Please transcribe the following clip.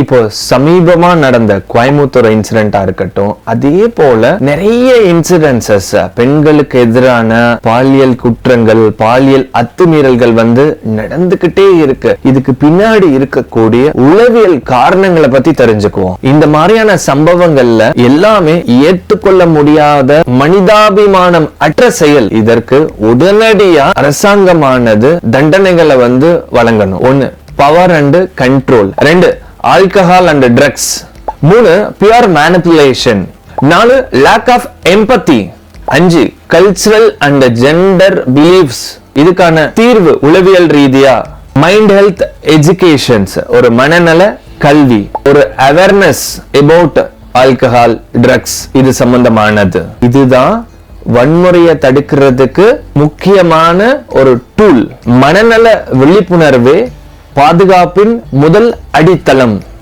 இப்போ சமீபமா நடந்த கோயம்புத்தூர் இன்சிடென்டா இருக்கட்டும் அதே போல நிறைய இன்சிடென்சஸ் பெண்களுக்கு எதிரான பாலியல் குற்றங்கள் பாலியல் அத்துமீறல்கள் வந்து நடந்துகிட்டே இருக்கு. இதுக்கு பின்னாடி இருக்கக்கூடிய உளவியல் காரணங்களை பத்தி தெரிஞ்சுக்குவோம். இந்த மாதிரியான சம்பவங்கள்ல எல்லாமே ஏற்றுக்கொள்ள முடியாத மனிதாபிமானம் அற்ற செயல். இதற்கு உடனடியா அரசாங்கமானது தண்டனைகளை வந்து வழங்கணும். ஒண்ணு பவர் அண்ட் கண்ட்ரோல் ரெண்டு ஆல்கஹால் அண்ட் ட்ரக்ஸ் மூணு பியூர் மேனிப்புலேஷன் நாலு லேக் ஆஃப் எம்பத்தி அஞ்சு கல்ச்சுரல் அண்ட் ஜெண்டர் பிலீஃப்ஸ் இதுக்கான தீர்வு உளவியல் ரீதியா. மைண்ட் ஹெல்த் எஜுகேஷன்ஸ் ஒரு மனநல கல்வி. ஒரு அவேர்னஸ் அபவுட் ஆல்கஹால் ட்ரக்ஸ் இது சம்பந்தமானது. இதுதான் வன்முறையை தடுக்கிறதுக்கு முக்கியமான ஒரு டூல் மனநல விழிப்புணர்வே பாதுகாப்பின் முதல் அடித்தளம்.